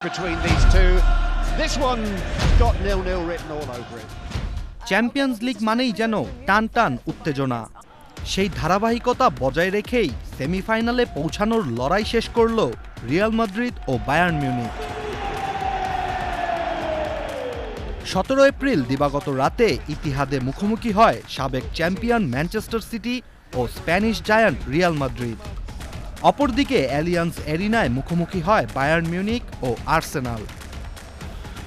between these two. This one got nil-nil written all over it. Champions league মানেই যেন টান টান উত্তেজনা সেই ধারাবাহিকতা বজায় রেখেই সেমিফাইনালে পৌঁছানোর লড়াই শেষ করল রিয়াল মাদ্রিদ ও বায়ার্ন মিউনিক সতেরো এপ্রিল দিবাগত রাতে ইতিহাদে মুখোমুখি হয় সাবেক চ্যাম্পিয়ন ম্যানচেস্টার সিটি ও স্প্যানিশ জায়ান্ট রিয়াল মাদ্রিদ অপরদিকে অ্যালিয়ান্স এরিনায় মুখোমুখি হয় বায়ার্ন মিউনিক ও আর্সেনাল।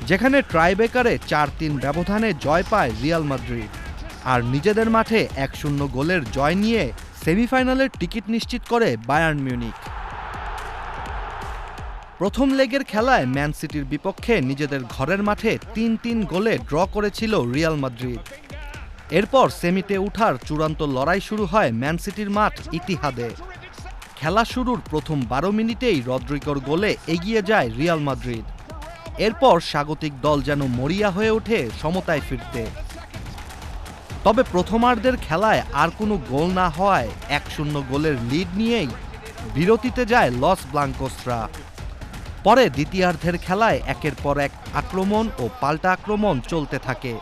যেখানে ট্রাইবেকারে চার তিন ব্যবধানে জয় পায় রিয়াল মাদ্রিদ। আর নিজেদের মাঠে এক শূন্য গোলের জয় নিয়ে সেমিফাইনালের টিকিট নিশ্চিত করে বায়ার্ন মিউনিক। প্রথম লেগের খেলায় ম্যান সিটির বিপক্ষে নিজেদের ঘরের মাঠে তিন তিন গোলে ড্র করেছিল রিয়াল মাদ্রিদ। এরপর সেমিতে ওঠার চূড়ান্ত লড়াই শুরু হয় ম্যান সিটির মাঠ ইতিহাদে। খেলা শুরুর প্রথম বারো মিনিটেই রদ্রিকর গোলে এগিয়ে যায় রিয়াল মাদ্রিদ। এরপর স্বাগতিক দল যেন মরিয়া হয়ে ওঠে সমতায় ফিরতে। তবে প্রথমার্ধের খেলায় আর কোনো গোল না হওয়ায় এক শূন্য গোলের লিড নিয়েই বিরতিতে যায় লস ব্লাঙ্কোসরা। পরে দ্বিতীয়ার্ধের খেলায় একের পর এক আক্রমণ ও পাল্টা আক্রমণ চলতে থাকে।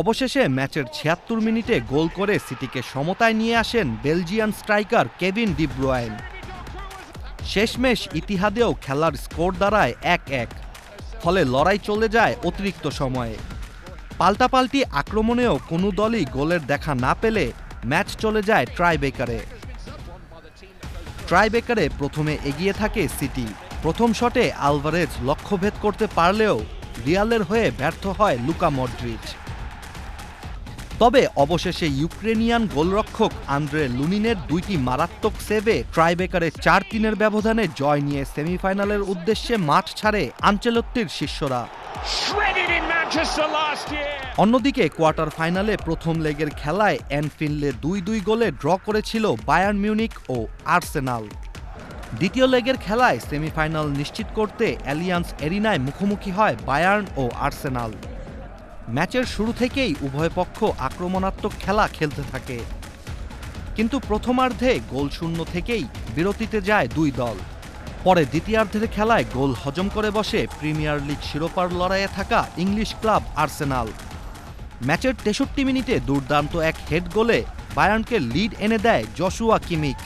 অবশেষে ম্যাচের ছিয়াত্তর মিনিটে গোল করে সিটিকে সমতায় নিয়ে আসেন বেলজিয়ান স্ট্রাইকার কেভিন ডিব্রোয়েন শেষমেশ ইতিহাদেও খেলার স্কোর দাঁড়ায় এক এক ফলে লড়াই চলে যায় অতিরিক্ত সময়ে। পাল্টাপাল্টি আক্রমণেও কোনো দলই গোলের দেখা না পেলে ম্যাচ চলে যায় ট্রাইবেকারে ট্রাইবেকারে প্রথমে এগিয়ে থাকে সিটি। প্রথম শটে আলভারেজ লক্ষ্যভেদ করতে পারলেও রিয়ালের হয়ে ব্যর্থ হয় লুকা মডরিচ। তবে অবশেষে ইউক্রেনিয়ান গোলরক্ষক আন্দ্রে লুনিনের দুইটি মারাত্মক সেভে ট্রাইবেকারে চার তিনের ব্যবধানে জয় নিয়ে সেমিফাইনালের উদ্দেশ্যে মাঠ ছাড়ে আঞ্চেলত্তির শিষ্যরা. অন্যদিকে কোয়ার্টার ফাইনালে প্রথম লেগের খেলায় অ্যানফিল্ডে দুই দুই গোলে ড্র করেছিল বায়ার্ন মিউনিক ও আর্সেনাল। দ্বিতীয় লেগের খেলায় সেমিফাইনাল নিশ্চিত করতে অ্যালিয়ান্স এরিনায় মুখোমুখি হয় বায়ার্ন ও আর্সেনাল। ম্যাচের শুরু থেকেই উভয় পক্ষ আক্রমণাত্মক খেলা খেলতে থাকে। কিন্তু প্রথমার্ধে গোল শূন্য থেকেই বিরতিতে যায় দুই দল। পরে দ্বিতীয়ার্ধের খেলায় গোল হজম করে বসে প্রিমিয়ার লিগ শিরোপার লড়াইয়ে থাকা ইংলিশ ক্লাব আর্সেনাল। ম্যাচের তেষট্টি মিনিটে দুর্দান্ত এক হেড গোলে বায়ার্নকে লিড এনে দেয় জশুয়া কিমিক।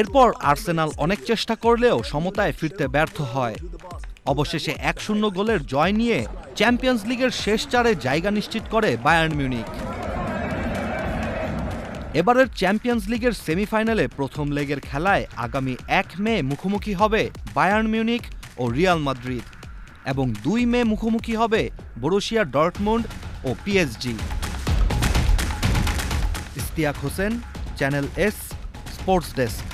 এরপর আর্সেনাল অনেক চেষ্টা করলেও সমতায় ফিরতে ব্যর্থ হয়। অবশেষে এক শূন্য গোলের জয় নিয়ে চ্যাম্পিয়ন্স লিগের শেষ চারে জায়গা নিশ্চিত করে বায়ার্ন মিউনিক এবারের চ্যাম্পিয়ন্স লিগের সেমিফাইনালে প্রথম লেগের খেলায় আগামী এক মে মুখোমুখি হবে বায়ার্ন মিউনিক ও রিয়াল মাদ্রিদ এবং দুই মে মুখোমুখি হবে বরুশিয়া ডর্টমুন্ড ও PSG. Istiaque Hossain, channel S, sports desk.